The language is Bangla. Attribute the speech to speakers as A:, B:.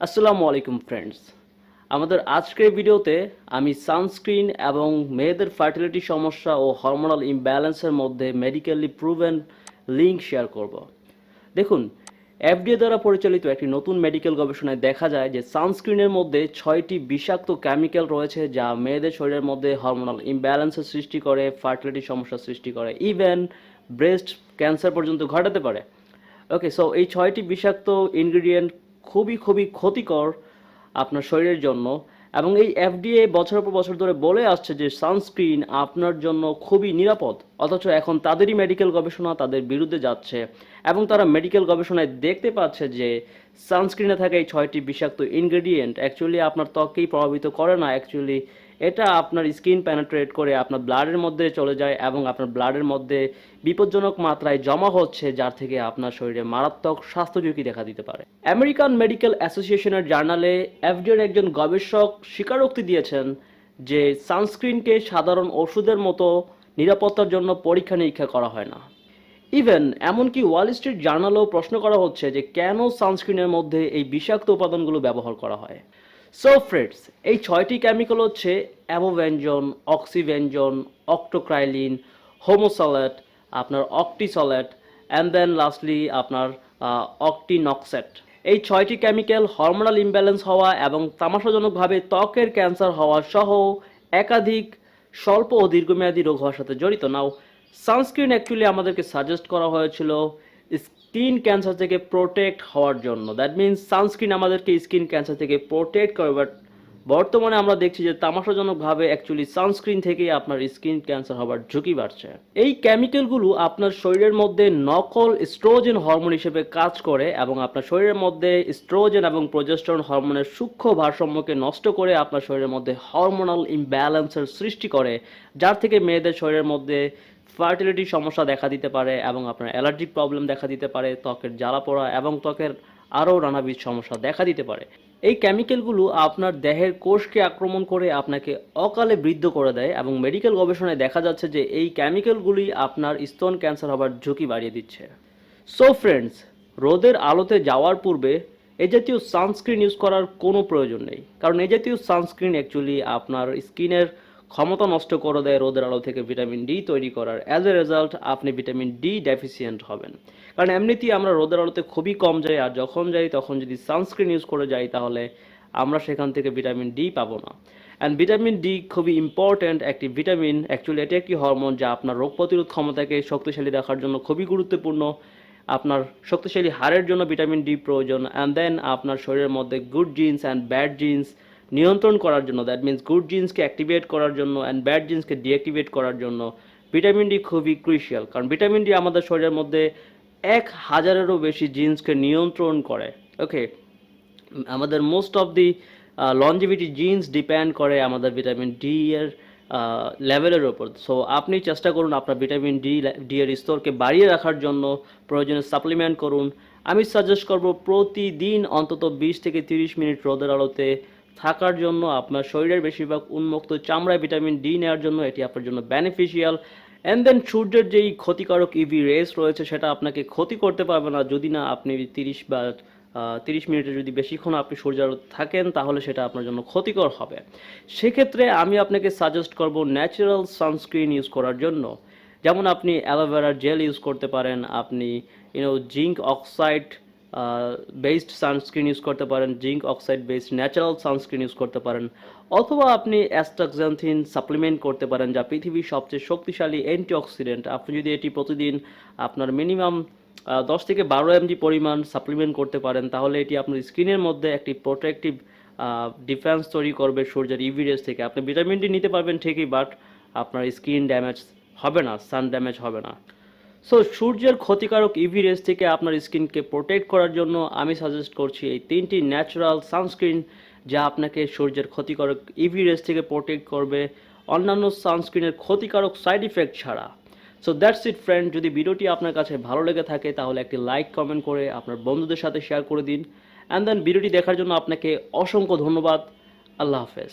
A: আসসালামু আলাইকুম ফ্রেন্ডস আমাদের আজকের ভিডিওতে আমি সানস্ক্রিন এবং মেয়েদের ফার্টিলিটি সমস্যা ও হরমোনাল ইমব্যালেন্সের মধ্যে মেডিকেলি প্রুভেন লিঙ্ক শেয়ার করব। দেখুন এফডিএ দ্বারা পরিচালিত একটি নতুন মেডিকেল গবেষণায় দেখা যায় যে সানস্ক্রিনের মধ্যে ছয়টি বিষাক্ত কেমিক্যাল রয়েছে যা মেয়েদের শরীরের মধ্যে হরমোনাল ইমব্যালেন্সের সৃষ্টি করে ফার্টিলিটি সমস্যা সৃষ্টি করে ইভেন ব্রেস্ট ক্যান্সার পর্যন্ত ঘটাতে পারে। ওকে সো এই ছয়টি বিষাক্ত ইনগ্রিডিয়েন্ট খুবই খুবই ক্ষতিকর আপনার শরীরের জন্য এবং এই এফডিএ বছর পর বছর ধরে বলে আসছে যে সানস্ক্রিন আপনার জন্য খুবই নিরাপদ। অথচ এখন তাদেরই মেডিকেল গবেষণা তাদের বিরুদ্ধে যাচ্ছে এবং তারা মেডিকেল গবেষণায় দেখতে পাচ্ছে যে সানস্ক্রিনে থাকা এই ছয়টি বিষাক্ত ইনগ্রেডিয়েন্ট অ্যাকচুয়ালি আপনার ত্বককেই প্রভাবিত করে না। অ্যাকচুয়ালি এটা আপনার স্কিন পেনেট্রেট করে আপনার ব্লাডের মধ্যে চলে যায় এবং আপনার ব্লাডের মধ্যে বিপজ্জনক মাত্রায় জমা হচ্ছে, যার থেকে আপনার শরীরে মারাত্মক স্বাস্থ্য ঝুঁকি দেখা দিতে পারে। আমেরিকান মেডিকেল অ্যাসোসিয়েশনের জার্নালে এফডিএর একজন গবেষক স্বীকারোক্তি দিয়েছেন যে সানস্ক্রিনকে সাধারণ ওষুধের মতো নিরাপত্তার জন্য পরীক্ষা নিরীক্ষা করা হয় না। ইভেন এমনকি ওয়াল স্ট্রিট জার্নালেও প্রশ্ন করা হচ্ছে যে কেন সানস্ক্রিনের মধ্যে এই বিষাক্ত উপাদানগুলো ব্যবহার করা হয়। সো ফ্রেন্ডস এই ছয়টি কেমিক্যাল হচ্ছে অ্যাভোভেঞ্জন অক্সিভেঞ্জন অক্টোক্রাইলিন হোমোসলেট আপনার অক্টিসলেট অ্যান্ড দেন লাস্টলি আপনার অক্টিনক্সেট এই ছয়টি কেমিক্যাল হরমোনাল ইমব্যালেন্স হওয়া এবং তামাশাজনকভাবে ত্বকের ক্যান্সার হওয়া সহ একাধিক স্বল্প ও দীর্ঘমেয়াদী রোগ হওয়ার সাথে জড়িত। নাও সানস্ক্রিন অ্যাকচুয়ালি আমাদেরকে সাজেস্ট করা হয়েছিল স্কিন ক্যান্সার থেকে প্রোটেক্ট হওয়ার জন্য। দ্যাট মিনস সানস্ক্রিন আমাদেরকে স্কিন ক্যান্সার থেকে প্রোটেক্ট করে বাট বর্তমানে আমরা দেখছি যে তামাশাজনকভাবে অ্যাকচুয়ালি সানস্ক্রিন থেকেই আপনার স্কিন ক্যান্সার হওয়ার ঝুঁকি বাড়ছে। এই কেমিক্যালগুলো আপনার শরীরের মধ্যে নকল স্ট্রোজেন হরমোন হিসেবে কাজ করে এবং আপনার শরীরের মধ্যে স্ট্রোজেন এবং প্রজেস্টন হরমোনের সূক্ষ্ম ভারসাম্যকে নষ্ট করে আপনার শরীরের মধ্যে হরমোনাল ইমব্যালেন্সের সৃষ্টি করে, যার থেকে মেয়েদের শরীরের মধ্যে ফার্টিলিটির সমস্যা দেখা দিতে পারে এবং আপনার অ্যালার্জিক প্রবলেম দেখা দিতে পারে, ত্বকের জ্বালা পোড়া এবং ত্বকের আরও নানাবিধ সমস্যা দেখা দিতে পারে। এই কেমিক্যালগুলো আপনার দেহের কোষকে আক্রমণ করে আপনাকে অকালে বৃদ্ধ করে দেয় এবং মেডিকেল গবেষণায় দেখা যাচ্ছে যে এই কেমিক্যালগুলি আপনার স্তন ক্যান্সার হবার ঝুঁকি বাড়িয়ে দিচ্ছে। সো ফ্রেন্ডস রোদের আলোতে যাওয়ার পূর্বে এ জাতীয় সানস্ক্রিন ইউজ করার কোনো প্রয়োজন নেই। কারণ এ জাতীয় সানস্ক্রিন অ্যাকচুয়ালি আপনার স্কিনের ক্ষমতা নষ্ট করে দেয় রোদের আলো থেকে ভিটামিন ডি তৈরি করার। অ্যাজ এ রেজাল্ট আপনি ভিটামিন ডি ডেফিসিয়েন্ট হবেন। কারণ এমনিতেই আমরা রোদের আলোতে খুবই কম যাই, আর যখন যাই, তখন যদি সানস্ক্রিন ইউজ করে যাই, তাহলে আমরা সেখান থেকে ভিটামিন ডি পাবো না। অ্যান্ড ভিটামিন ডি খুবই ইম্পর্ট্যান্ট একটি ভিটামিন অ্যাকচুয়ালি এটি একটি হরমোন যা আপনার রোগ প্রতিরোধ ক্ষমতাকে শক্তিশালী রাখার জন্য খুবই গুরুত্বপূর্ণ। আপনার শক্তিশালী হাড়ের জন্য ভিটামিন ডি প্রয়োজন অ্যান্ড দেন আপনার শরীরের মধ্যে good genes and bad genes নিয়ন্ত্রণ করার জন্য দ্যাট মিন্স গুড জিন্সকে অ্যাক্টিভেট করার জন্য অ্যান্ড ব্যাড জিন্সকে ডিঅ্যাক্টিভেট করার জন্য ভিটামিন ডি খুবই ক্রুশিয়াল কারণ ভিটামিন ডি আমাদের শরীরের মধ্যে এক হাজারেরও বেশি জিন্সকে নিয়ন্ত্রণ করে ওকে আমাদের most of the longevity genes depend করে আমাদের ভিটামিন ডি এর লেভেলের ওপর সো আপনি চেষ্টা করুন আপনার ভিটামিন ডি ডি এর স্তরকে বাড়িয়ে রাখার জন্য প্রয়োজনে সাপ্লিমেন্ট করুন। আমি সাজেস্ট করব প্রতিদিন অন্তত বিশ থেকে তিরিশ মিনিট রোদের আলোতে থাকার জন্য আপনার শরীরের বেশিরভাগ উন্মুক্ত চামড়ায় ভিটামিন ডি নেওয়ার জন্য এটি আপনার জন্য বেনিফিশিয়াল অ্যান্ড দেন সূর্যের যেই ক্ষতিকারক ইভি রেস রয়েছে, সেটা আপনাকে ক্ষতি করতে পারবে না। যদি না আপনি তিরিশ বা তিরিশ মিনিটে যদি বেশিক্ষণ আপনি সূর্যের থাকেন, তাহলে সেটা আপনার জন্য ক্ষতিকর হবে। সেক্ষেত্রে আমি আপনাকে সাজেস্ট করব ন্যাচারাল সানস্ক্রিন ইউজ করার জন্য। যেমন আপনি অ্যালোভেরার জেল ইউজ করতে পারেন, আপনি you know zinc oxide based sunscreen use করতে পারেন zinc oxide based natural sunscreen use করতে পারেন, অথবা আপনি অ্যাস্টাক্সান্থিন সাপ্লিমেন্ট করতে পারেন, যা পৃথিবীর সবচেয়ে শক্তিশালী অ্যান্টিঅক্সিডেন্ট আপনি যদি এটি প্রতিদিন আপনার মিনিমাম দশ থেকে বারো এমজি পরিমাণ সাপ্লিমেন্ট করতে পারেন, তাহলে এটি আপনার স্কিনের মধ্যে একটি প্রোটেক্টিভ ডিফেন্স তৈরি করবে সূর্যের ইভি রেস থেকে। আপনি ভিটামিন ডি নিতে পারবেন ঠিকই বাট আপনার স্কিন ড্যামেজ হবে না সান ড্যামেজ হবে না। সো সূর্যের ক্ষতিকারক ইভি রেস থেকে আপনার স্কিনকে প্রোটেক্ট করার জন্য আমি সাজেস্ট করছি এই তিনটি ন্যাচারাল সানস্ক্রিন যা আপনাকে সূর্যের ক্ষতিকারক ইভি রেস থেকে প্রোটেক্ট করবে। অন্যান্য সানস্ক্রিনের ক্ষতিকারক সাইড ইফেক্ট ছাড়া। সো দ্যাটস ইট ফ্রেন্ড যদি ভিডিওটি আপনার কাছে ভালো লেগে থাকে, তাহলে একটি লাইক কমেন্ট করে আপনার বন্ধুদের সাথে শেয়ার করে দিন। অ্যান্ড দেন ভিডিওটি দেখার জন্য আপনাকে অসংখ্য ধন্যবাদ। আল্লাহ হাফেজ।